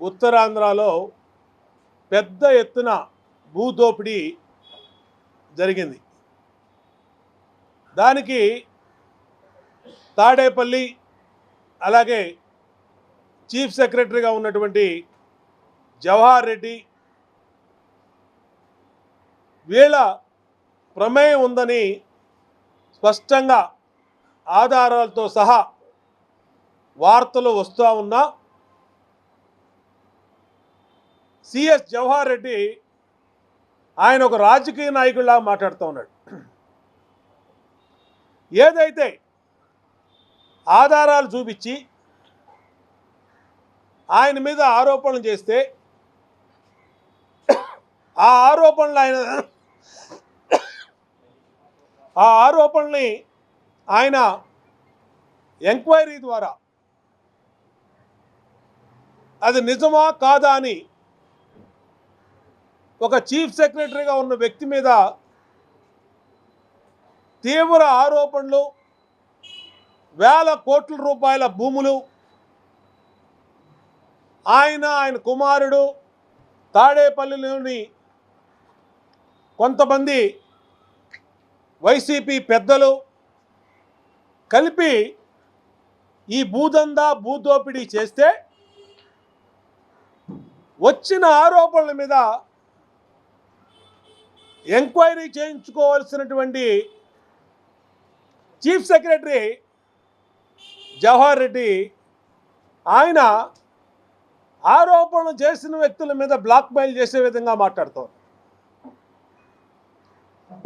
ఉత్తరాంధ్రలో పెద్ద ఎత్తున భూదోపిడీ జరిగింది. దానికి తాడేపల్లి అలాగే చీఫ్ సెక్రటరీగా ఉన్నటువంటి జవహర్ రెడ్డి వీళ్ళ ప్రమేయం ఉందని స్పష్టంగా ఆధారాలతో సహా వార్తలు వస్తూ ఉన్నా సిఎస్ జవహర్ రెడ్డి ఆయన ఒక రాజకీయ నాయకుడిలా మాట్లాడుతూ ఉన్నాడు. ఏదైతే ఆధారాలు చూపించి ఆయన మీద ఆరోపణలు చేస్తే ఆ ఆరోపణలు ఆయన ఆ ఆరోపణల్ని ఆయన ఎంక్వైరీ ద్వారా అది నిజమా కాదా అని ఒక చీఫ్ సెక్రటరీగా ఉన్న వ్యక్తి మీద తీవ్ర ఆరోపణలు వేల కోట్ల రూపాయల భూములు ఆయన ఆయన కుమారుడు తాడేపల్లిలోని కొంతమంది వైసీపీ పెద్దలు కలిపి ఈ భూదందా భూదోపిడీ చేస్తే వచ్చిన ఆరోపణల మీద ఎంక్వైరీ చేయించుకోవాల్సినటువంటి చీఫ్ సెక్రటరీ జవహర్ రెడ్డి ఆయన ఆరోపణలు చేసిన వ్యక్తుల మీద బ్లాక్ మెయిల్ చేసే విధంగా మాట్లాడుతారు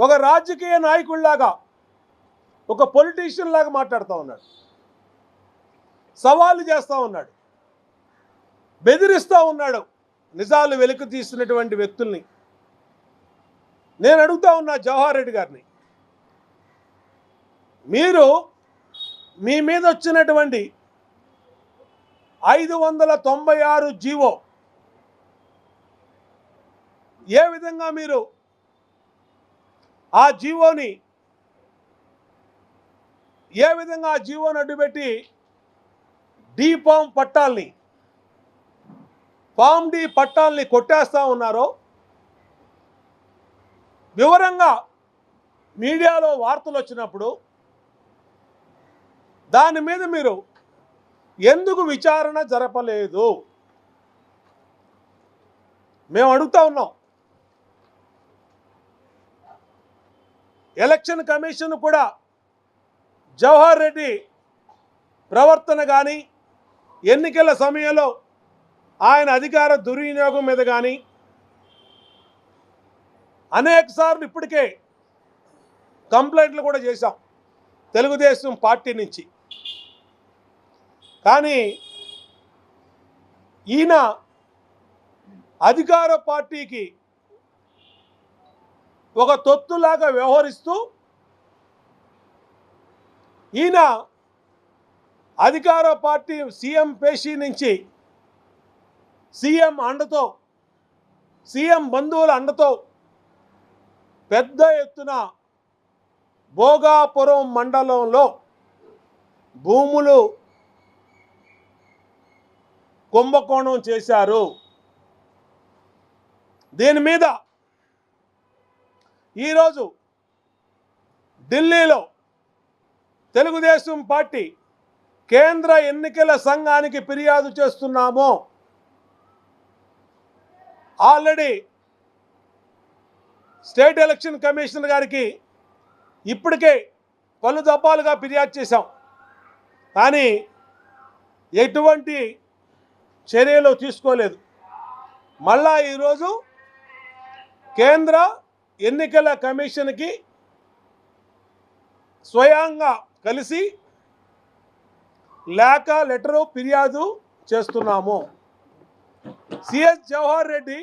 ఒక రాజకీయ నాయకుడిలాగా ఒక పొలిటీషియన్ లాగా మాట్లాడుతూ ఉన్నాడు. సవాలు చేస్తూ ఉన్నాడు. బెదిరిస్తూ ఉన్నాడు. నిజాలు వెలికి తీసినటువంటి వ్యక్తుల్ని. నేను అడుగుతా ఉన్నా జవహర్ రెడ్డి గారిని. మీరు మీ మీద వచ్చినటువంటి ఐదు వందల తొంభై ఆరు జీవో ఏ విధంగా మీరు ఆ జీవోని ఏ విధంగా ఆ జీవోని అడ్డుపెట్టి డీ ఫామ్ పట్టాల్ని ఫామ్ డి పట్టాల్ని కొట్టేస్తా ఉన్నారో వివరంగా మీడియాలో వార్తలు వచ్చినప్పుడు దాని మీద మీరు ఎందుకు విచారణ జరపలేదు? మేము అడుగుతా ఉన్నాం. ఎలక్షన్ కమిషన్ కూడా జవహర్ రెడ్డి ప్రవర్తన కానీ ఎన్నికల సమయంలో ఆయన అధికార దుర్వినియోగం మీద కానీ అనేక సార్లు ఇప్పటికే కంప్లైంట్లు కూడా చేశాం తెలుగుదేశం పార్టీ నుంచి. కానీ ఈయన అధికార పార్టీకి ఒక తొత్తులాగా వ్యవహరిస్తూ ఈయన అధికార పార్టీ సీఎం పేషీ నుంచి సీఎం అండతో సీఎం బంధువుల అండతో పెద్ద ఎత్తున భోగాపురం మండలంలో భూములు కుంభకోణం చేశారు. దీని మీద ఈరోజు ఢిల్లీలో తెలుగుదేశం పార్టీ కేంద్ర ఎన్నికల సంఘానికి ఫిర్యాదు చేస్తున్నాము. ఆల్రెడీ స్టేట్ ఎలక్షన్ కమిషనర్ గారికి ఇప్పటికే పలు దఫాలుగా ఫిర్యాదు చేశాం. కానీ ఎటువంటి చర్యలు తీసుకోలేదు. మళ్ళా ఈరోజు కేంద్ర ఎన్నికల కమిషన్కి స్వయంగా కలిసి లేఖ లెటరు ఫిర్యాదు చేస్తున్నాము. సిఎస్ జవహర్ రెడ్డి